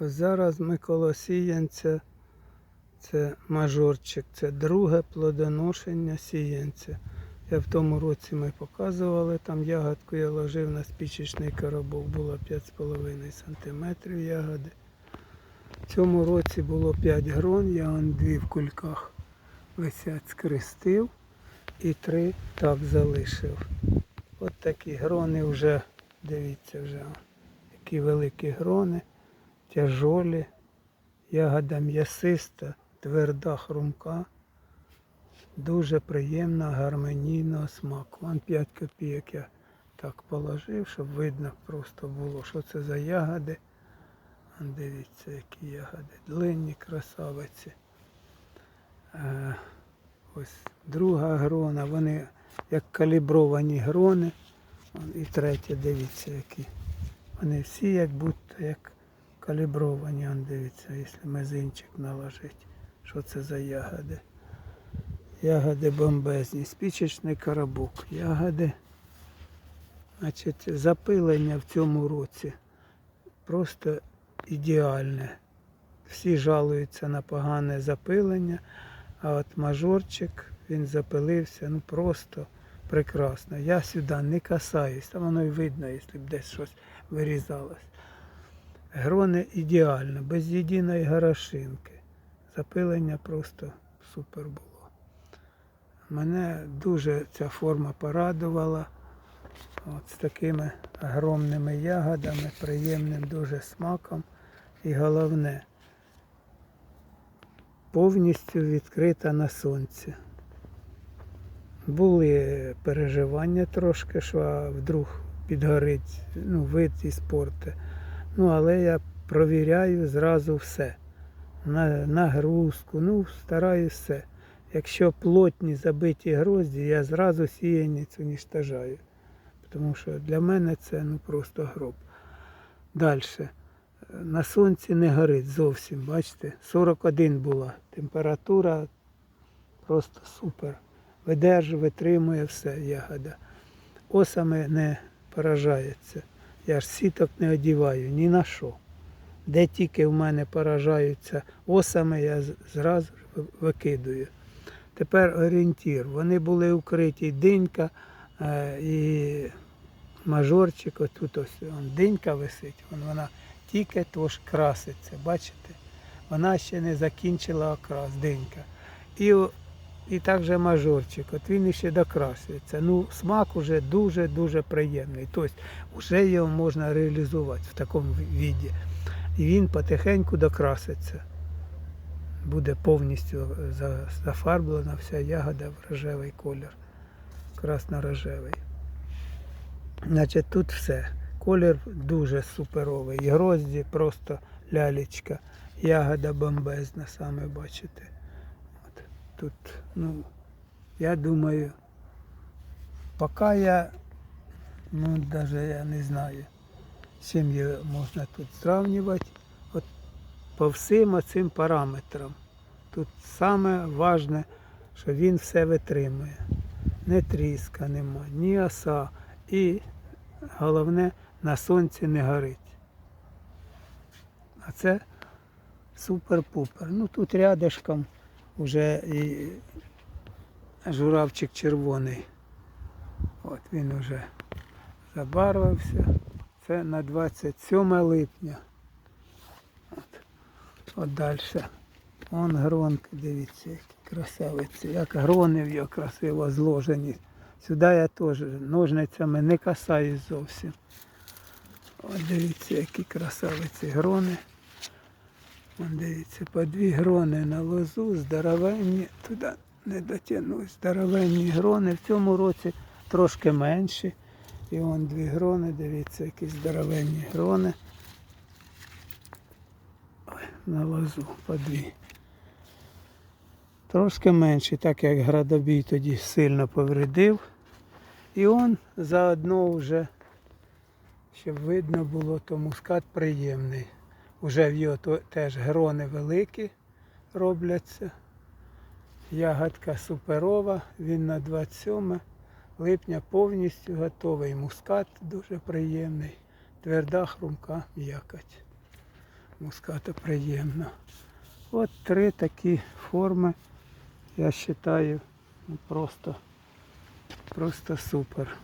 Ось зараз ми коло сіянця. Це мажорчик, це друге плодоношення сіянця. Я в тому році ми показували, там ягодку я ложив на спічечний коробок, було 5,5 см ягоди. В цьому році було 5 грон, я вон дві в кульках висять скрестив і три так залишив. От такі грони вже, дивіться вже, які великі грони, тяжолі, ягода м'ясиста, тверда хрумка. Дуже приємна, гармонійного смаку. Вон 5 копійок я так положив, щоб видно просто було, що це за ягоди. Дивіться, які ягоди. Длинні красавиці. Е, ось друга грона, вони як калібровані грони. І третя, дивіться, які. Вони всі як будто як калібровані. Вон дивіться, якщо мизинчик наложить, що це за ягоди. Ягоди бомбезні, спічечний коробок. Ягоди, значить, запилення в цьому році просто ідеальне. Всі жалуються на погане запилення, а от мажорчик, він запилився, ну просто прекрасно. Я сюди не касаюсь, там воно й видно, якщо б десь щось вирізалось. Грони ідеально, без єдиної горошинки. Запилення просто супер було. Мене дуже ця форма порадувала. От з такими огромними ягодами, приємним дуже смаком. І головне, повністю відкрита на сонці. Були переживання трошки, що вдруг підгорить ну, вид і спорти. Ну, але я провіряю зразу все. На, нагрузку, ну, стараюсь все. Якщо плотні забиті грозді, я зразу сіяніць уніштажаю. Тому що для мене це ну, просто гроб. Далі. На сонці не горить зовсім, бачите, 41 була. Температура просто супер. Видержує, витримує все ягода. Осами не поражається. Я ж сіток не одіваю ні на що. Де тільки в мене поражаються осами, я зразу викидую. Тепер орієнтір. Вони були укриті динька е, і мажорчик, отут ось он, динька висить, вон вона тільки тож краситься, бачите? Вона ще не закінчила окрас, динька. І, і так же мажорчик, от він ще докрасується. Ну, смак уже дуже-дуже приємний. Тобто вже його можна реалізувати в такому віді. І він потихеньку докраситься. Буде повністю зафарблена вся ягода в рожевий колір. Красно-рожевий. Значить, тут все. Колір дуже суперовий. І грозді просто лялечка. Ягода бомбезна, саме бачите. Тут, ну, я думаю, поки я, ну, навіть я не знаю, з можна тут зрівнювати. От по всім цим параметрам. Тут саме важне, що він все витримує. Не тріска нема, ні оса. І головне, на сонці не горить. А це супер-пупер. Ну тут рядышком вже і журавчик червоний. От він вже забарвився. Це на 27 липня. От, от далі. Вон гронки, дивіться, які красавиці. Як грони його красиво зложені. Сюди я теж ножницями не касаюсь зовсім. От дивіться, які красавиці грони. Дивіться, по дві грони на лозу, здоровенні, туди не дотягнусь, здоровенні грони. В цьому році трошки менші. І вон дві грони, дивіться, які здоровенні грони. Ой, на лозу по дві. Трошки менші, так як градобій тоді сильно повредив. І он заодно вже, щоб видно було, то мускат приємний. Уже в його теж грони великі робляться. Ягодка суперова, він на 27 липня повністю готовий. Мускат дуже приємний. Тверда хрумка м'якоть. муската приємно. От три такі форми, я вважаю, ну, просто, просто супер.